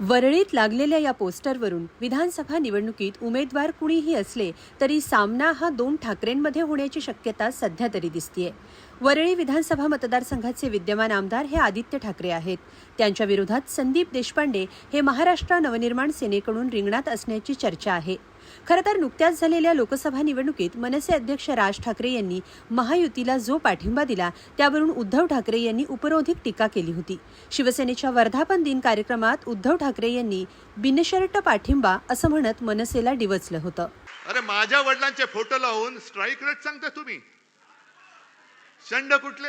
वरळीत लागलेल्या या पोस्टरवरून विधानसभा निवडणुकीत उमेदवार कुणीही असले तरी सामना हा दोन ठाकरेंमध्ये होण्याची शक्यता सध्या तरी दिसतीये. वरळी विधानसभा मतदारसंघाचे विद्यमान आमदार हे आदित्य ठाकरे आहेत. त्यांच्या विरोधात संदीप देशपांडे हे महाराष्ट्र नवनिर्माण सेनेकडून रिंगणात असण्याची चर्चा आहे. खरं तर नुकत्याच झालेल्या लोकसभा निवडणुकीत मनसे अध्यक्ष राज ठाकरे यांनी महायुतीला जो पाठिंबा दिला त्यावरून उद्धव ठाकरे यांनी उपरोधिक टीका केली होती. शिवसेनेच्या वर्धापन दिन कार्यक्रमात उद्धव ठाकरे यांनी बिनशर्ट पाठिंबा असं म्हणत मनसेला डिवचलं होतं. अरे माझ्या वडिलांचे फोटो लावून स्ट्राईक रेट सांगता तुम्ही? शंड कुठले?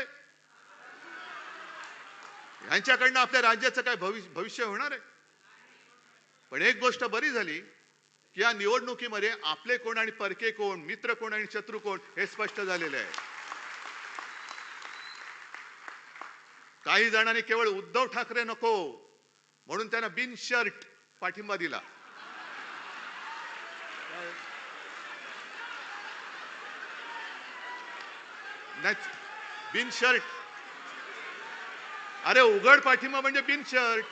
यांच्याकडनं आपल्या राज्याचं काय भविष्य होणार आहे? पण एक गोष्ट बरी झाली की या निवडणुकीमध्ये आपले कोण आणि परके कोण मित्र कोण आणि शत्रू कोण हे स्पष्ट झालेले आहे. काही जणांनी केवळ उद्धव ठाकरे नको म्हणून त्यांना बिन शर्ट पाठिंबा दिला. नाही बिन शर्ट. अरे उघड पाठिंबा म्हणजे बिन शर्ट.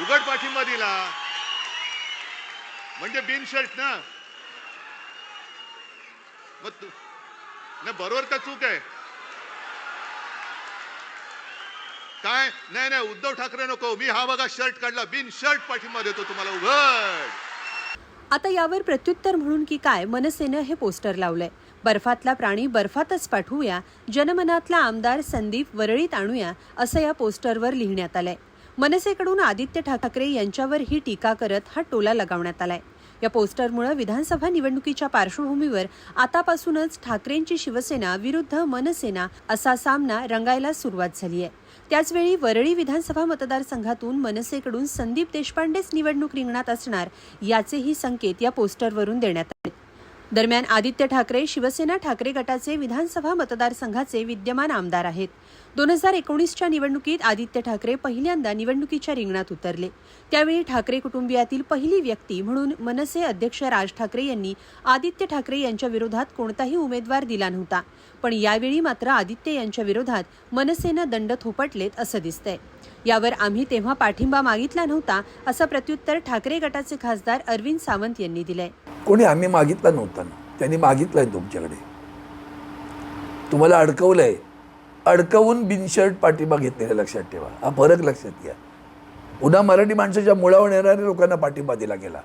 उघड पाठिंबा दिला. म्हणजे बिन शर्ट ना? मग तू नाही बरोबर का चूक आहे? काय? नाही नाही उद्धव ठाकरे नको. मी हा बघा शर्ट काढला. बिन शर्ट पाठिंबा देतो तुम्हाला. उघड! आता यावर प्रत्युत्तर म्हणून की काय मनसेनं हे पोस्टर लावलंय. बर्फातला प्राणी बर्फातच पाठवूया. जनमनातला आमदार संदीप वरळीत आणूया असं या पोस्टरवर लिहिण्यात आलंय. मनसेकडून आदित्य ठाकरे यांच्यावर ही टीका करत हा टोला लगावण्यात आलाय. या पोस्टरमुळे विधानसभा निवडणुकीच्या पार्श्वभूमीवर आतापासूनच ठाकरेंची शिवसेना विरुद्ध मनसेना असा सामना रंगायला सुरुवात झाली आहे त्याचवेळी वरळी विधानसभा मतदारसंघातून मनसेकडून संदीप देशपांडेच निवडणूक रिंगणात असणार याचेही संकेत या पोस्टरवरून देण्यात आले. दरम्यान आदित्य ठाकरे शिवसेना ठाकरे गटाचे विधानसभा मतदारसंघाचे विद्यमान आमदार आहेत. दोन हजार एकोणीसच्या निवडणुकीत आदित्य ठाकरे पहिल्यांदा निवडणुकीच्या रिंगणात उतरले. त्यावेळी ठाकरे कुटुंबियातील पहिली व्यक्ती म्हणून मनसे अध्यक्ष राज ठाकरे यांनी आदित्य ठाकरे यांच्या विरोधात कोणताही उमेदवार दिला नव्हता. पण यावेळी मात्र आदित्य यांच्या विरोधात मनसेनं दंड थोपटलेत असं दिसतंय. यावर आम्ही तेव्हा पाठिंबा मागितला नव्हता असं प्रत्युत्तर ठाकरे गटाचे खासदार अरविंद सावंत यांनी दिलंय. कोणी आम्ही मागितला नव्हता ना. त्यांनी मागितलंय तुमच्याकडे. तुम्हाला अडकवलंय. अडकवून बिनशर्ट पाठिंबा घेतलेला लक्षात ठेवा. हा फरक लक्षात घ्या. पुन्हा मराठी माणसाच्या मुळावर येणाऱ्या लोकांना पाठिंबा दिला गेला.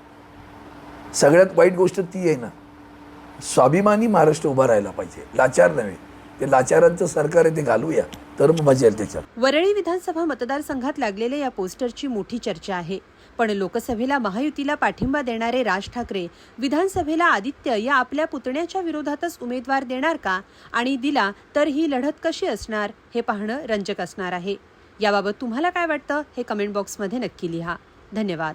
सगळ्यात वाईट गोष्ट ती आहे ना. स्वाभिमानी महाराष्ट्र उभा राहायला पाहिजे. लाचार नव्हे. ते लाचारांचं सरकार आहे ते घालूया. तर मजा येईल त्याच्यात. वरळी विधानसभा मतदारसंघात लागलेल्या या पोस्टरची मोठी चर्चा आहे. पण लोकसभेला महायुतीला पाठिंबा देणारे राज ठाकरे विधानसभेला आदित्य या आपल्या पुतण्याच्या विरोधातच उमेदवार देणार का आणि दिला तर ही लढत कशी असणार हे पाहणं रंजक असणार आहे. याबाबत तुम्हाला काय वाटतं हे कमेंट बॉक्समध्ये नक्की लिहा. धन्यवाद.